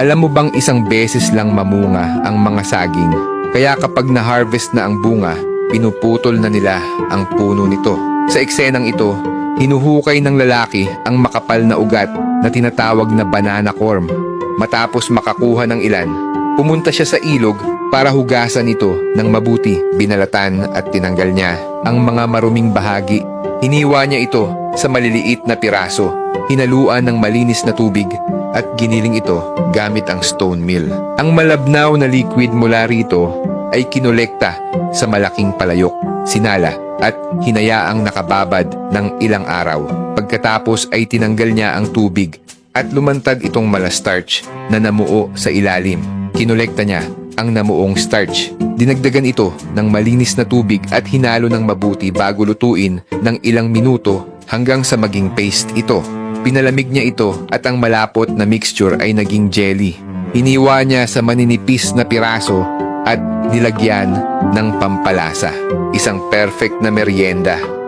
Alam mo bang isang beses lang mamunga ang mga saging? Kaya kapag na-harvest na ang bunga, pinuputol na nila ang puno nito. Sa eksenang ito, hinuhukay ng lalaki ang makapal na ugat na tinatawag na banana corm. Matapos makakuha ng ilan, pumunta siya sa ilog para hugasan ito ng mabuti, binalatan at tinanggal niya ang mga maruming bahagi. Hiniwa niya ito sa maliliit na piraso, hinaluan ng malinis na tubig at giniling ito gamit ang stone mill. Ang malabnaw na liquid mula rito ay kinolekta sa malaking palayok, sinala at hinayaang nakababad ng ilang araw. Pagkatapos ay tinanggal niya ang tubig at lumantad itong malastarch na namuo sa ilalim. Kinolekta niya ang namuong starch. Dinagdagan ito ng malinis na tubig at hinalo ng mabuti bago lutuin ng ilang minuto hanggang sa maging paste ito. Pinalamig niya ito at ang malapot na mixture ay naging jelly. Iniwa niya sa maninipis na piraso at nilagyan ng pampalasa. Isang perfect na merienda